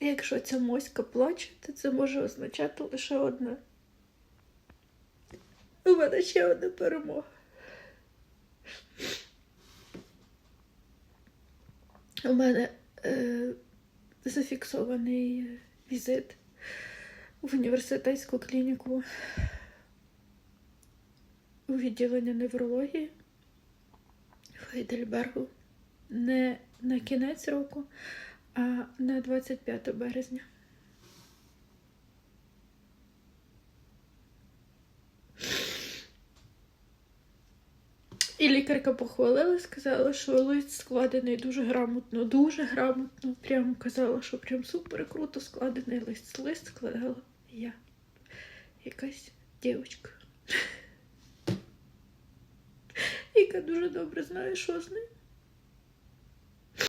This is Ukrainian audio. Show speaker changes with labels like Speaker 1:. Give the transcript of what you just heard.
Speaker 1: Якщо ця моська плаче, то це може означати лише одне. У мене ще одна перемога. У мене е, зафіксований візит в університетську клініку у відділення неврології в Гейдельбергу не на кінець року, на 25 березня. І лікарка похвалила, сказала, що лист складений дуже грамотно, дуже грамотно. Прямо казала, що прям супер круто складений лист. Лист складала я. Якась дівчинка. Яка дуже добре знає, що з ним.